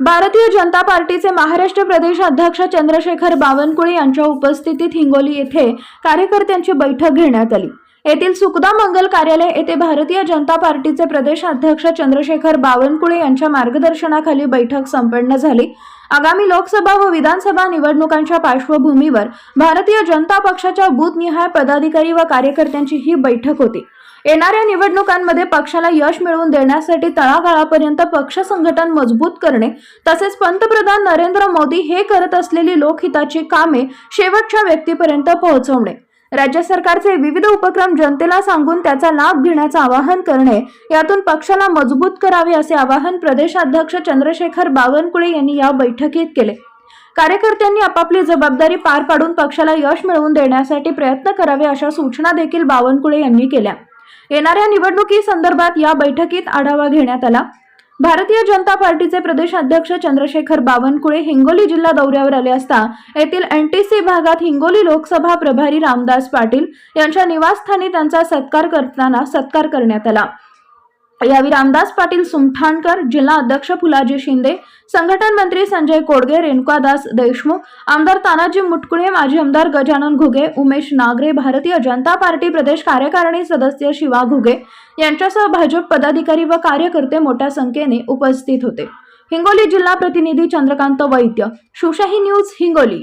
भारतीय जनता पार्टीचे महाराष्ट्र प्रदेश अध्यक्ष चंद्रशेखर बावनकुळे यांच्या उपस्थितीत हिंगोली येथे कार्यकर्त्यांची बैठक घेण्यात आली. येथील सुखदा मंगल कार्यालय येथे भारतीय जनता पार्टीचे प्रदेश अध्यक्ष चंद्रशेखर बावनकुळे यांच्या मार्गदर्शनाखाली बैठक संपन्न झाली. आगामी लोकसभा व विधानसभा निवडणुकांच्या पार्श्वभूमीवर भारतीय जनता पक्षाच्या बूथनिहाय पदाधिकारी व कार्यकर्त्यांची ही बैठक होती. येणाऱ्या निवडणुकांमध्ये पक्षाला यश मिळवून देण्यासाठी तळागाळापर्यंत पक्ष संघटन मजबूत करणे तसेच पंतप्रधान नरेंद्र मोदी हे करत असलेली लोकहिताची कामे शेवटच्या व्यक्तीपर्यंत पोहोचवणे. राज्य सरकारचे विविध उपक्रम जनतेला सांगून त्याचा लाभ घेण्याचं आवाहन करणे यातून पक्षाला मजबूत करावे असे आवाहन प्रदेशाध्यक्ष चंद्रशेखर बावनकुळे यांनी या बैठकीत केले. कार्यकर्त्यांनी आपापली जबाबदारी पार पाडून पक्षाला यश मिळवून देण्यासाठी प्रयत्न करावे अशा सूचना देखील बावनकुळे यांनी केल्या. येणाऱ्या निवडणुकी संदर्भात या बैठकीत आढावा घेण्यात आला. भारतीय जनता पार्टीचे प्रदेश अध्यक्ष चंद्रशेखर बावनकुळे हिंगोली जिल्हा दौऱ्यावर आले असता येथील एनटीसी भागात हिंगोली लोकसभा प्रभारी रामदास पाटील यांच्या निवासस्थानी त्यांचा सत्कार करताना सत्कार करण्यात आला. यावेळी रामदास पाटील सुमठाणकर जिल्हा अध्यक्ष फुलाजी शिंदे संघटन मंत्री संजय कोडगे रेणुकादास देशमुख आमदार तानाजी मुटकुळे माजी आमदार गजानन घुगे उमेश नागरे भारतीय जनता पार्टी प्रदेश कार्यकारिणी सदस्य शिवा घुगे यांच्यासह भाजप पदाधिकारी व कार्यकर्ते मोठ्या संख्येने उपस्थित होते. हिंगोली जिल्हा प्रतिनिधी चंद्रकांत वैद्य शिवशाही न्यूज हिंगोली.